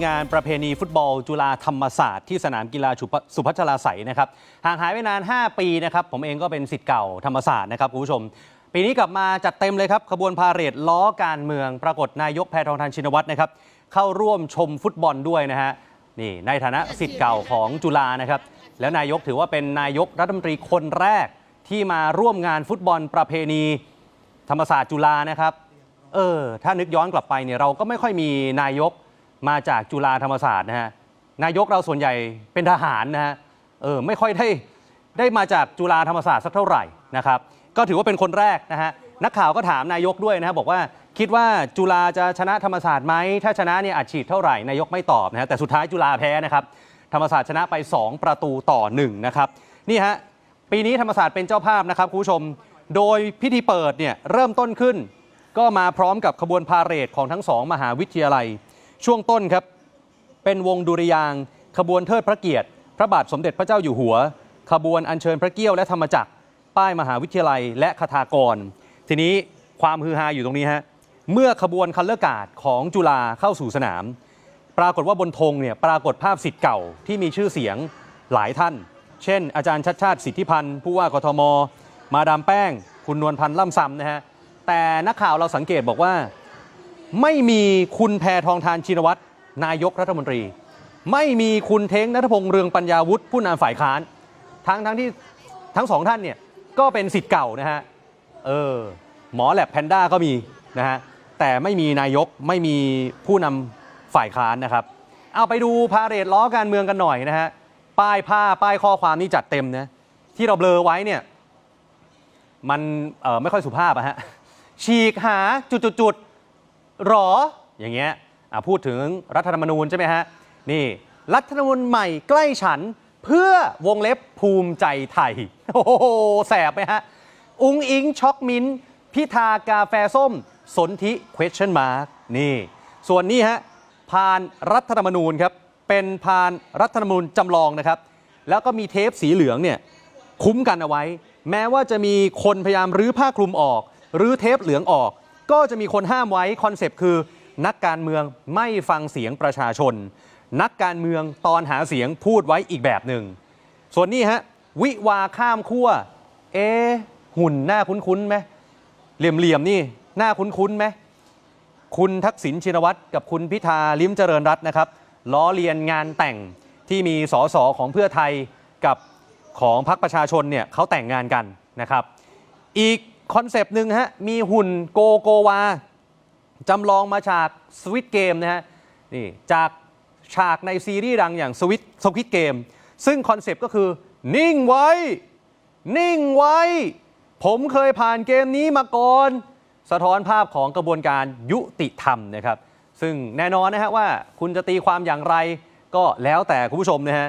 งานประเพณีฟุตบอลจุฬาธรรมศาสตร์ที่สนามกีฬาสุพัชราไสยนะครับห่างหายไปนาน 5 ปีนะครับผมเองก็เป็นสิทธิ์เก่าธรรมศาสตร์นะครับคุณผู้ชม ปีนี้กลับมาจัดเต็มเลยครับขบวนพาเหรดล้อการเมืองปรากฏนายกแพทองทานชินวัตรนะครับเข้าร่วมชมฟุตบอลด้วยนะฮะนี่ในฐานะสิทธิ์เก่าของจุฬานะครับแล้วนายกถือว่าเป็นนายกรัฐมนตรีคนแรกที่มาร่วมงานฟุตบอลประเพณีธรรมศาสตร์จุฬานะครับเออถ้านึกย้อนกลับไปเนี่ยเราก็ไม่ค่อยมีนายก มาจากจุฬาธรรมศาสตร์นะฮะนายกเราส่วนใหญ่เป็นทหารนะฮะเออไม่ค่อยได้ได้มาจากจุฬาธรรมศาสตร์สักเท่าไหร่นะครับก็ถือว่าเป็นคนแรกนะฮะนักข่าวก็ถามนายกด้วยนะครับบอกว่าคิดว่าจุฬาจะชนะธรรมศาสตร์ไหมถ้าชนะเนี่ยอัดฉีดเท่าไหร่นายกไม่ตอบนะฮะแต่สุดท้ายจุฬาแพ้นะครับธรรมศาสตร์ชนะไป 2 ประตูต่อ1นะครับนี่ฮะปีนี้ธรรมศาสตร์เป็นเจ้าภาพนะครับคุณผู้ชม โดยพิธีเปิดเนี่ยเริ่มต้นขึ้น ก็มาพร้อมกับขบวนพาเหรดของทั้งสองมหาวิทยาลัย ช่วงต้นครับ เป็นวงดุริยาง ขบวนเทิดพระเกียรติ พระบาทสมเด็จพระเจ้าอยู่หัว ขบวนอัญเชิญพระเกี้ยวและธรรมจักร ป้ายมหาวิทยาลัยและคทากร ทีนี้ความฮือฮาอยู่ตรงนี้ฮะเมื่อขบวนคันเลอร์การ์ดของจุฬาเข้าสู่สนาม ปรากฏว่าบนธงเนี่ยปรากฏภาพสิทธิ์เก่าที่มีชื่อเสียงหลายท่าน เช่น อาจารย์ชัดชาติสิทธิพันธ์ผู้ว่ากทม มาดามแป้ง คุณนวลพันธ์ล่ำซำนะฮะแต่นักข่าวเราสังเกตบอกว่า ไม่มีคุณแพทองทานชินวัตรนายกรัฐมนตรี ไม่มีคุณเท้งนัทพงษ์เรืองปัญญาวุฒิผู้นำฝ่ายค้าน ทั้งทั้งที่ทั้งสองท่านเนี่ยก็เป็นสิทธิ์เก่านะฮะเออหมอแลบแพนด้าก็มีนะฮะแต่ไม่มีนายกไม่มีผู้นำฝ่ายค้านนะครับ เอาไปดูพาเหรดล้อการเมืองกันหน่อยนะฮะป้ายผ้าป้ายข้อความนี่จัดเต็มนะที่เราเบลอไว้เนี่ยมันเออไม่ค่อยสุภาพอะฮะฉีกหาจุดๆ หรอ อย่างเงี้ยพูดถึงรัฐธรรมนูญใช่ไหมฮะ นี่ รัฐธรรมนูญใหม่ใกล้ฉันเพื่อวงเล็บภูมิใจไทย โอ้โห แสบไหมฮะ อุงอิงช็อกมินพิธากาแฟส้ม สนธิ question mark นี่ ส่วนนี้ฮะพานรัฐธรรมนูญครับ เป็นพานรัฐธรรมนูญจำลองนะครับ แล้วก็มีเทปสีเหลืองเนี่ยคุ้มกันเอาไว้ แม้ว่าจะมีคนพยายามรื้อผ้าคลุมออกรื้อเทปเหลืองออก ก็จะมีคนห้ามไว้คอนเซปต์คือ นักการเมืองไม่ฟังเสียงประชาชน นักการเมืองตอนหาเสียงพูดไว้อีกแบบหนึ่ง ส่วนนี้ฮะวิวาข้ามขั้วเอะหุ่นหน้าคุ้นๆไหมเหลี่ยมๆนี่หน้าคุ้นๆไหมคุณทักษิณชินวัตรกับคุณพิธาลิ้มเจริญรัตน์นะครับล้อเลียนงานแต่งที่มีสสของเพื่อไทยกับของพรรคประชาชนเนี่ยเขาแต่งงานกันนะครับ อีก คอนเซปต์หนึ่งฮะ มีหุ่นโกโกวาจำลองมาจากสวิตเกมนะฮะนี่จากฉากในซีรีส์ดังอย่างสวิตสวิตเกมซึ่งคอนเซปต์ก็คือ นิ่งไว้ นิ่งไว้ ผมเคยผ่านเกมนี้มาก่อน สะท้อนภาพของกระบวนการยุติธรรมนะครับ ซึ่งแน่นอนนะฮะว่าคุณจะตีความอย่างไรก็แล้วแต่คุณผู้ชมนะฮะ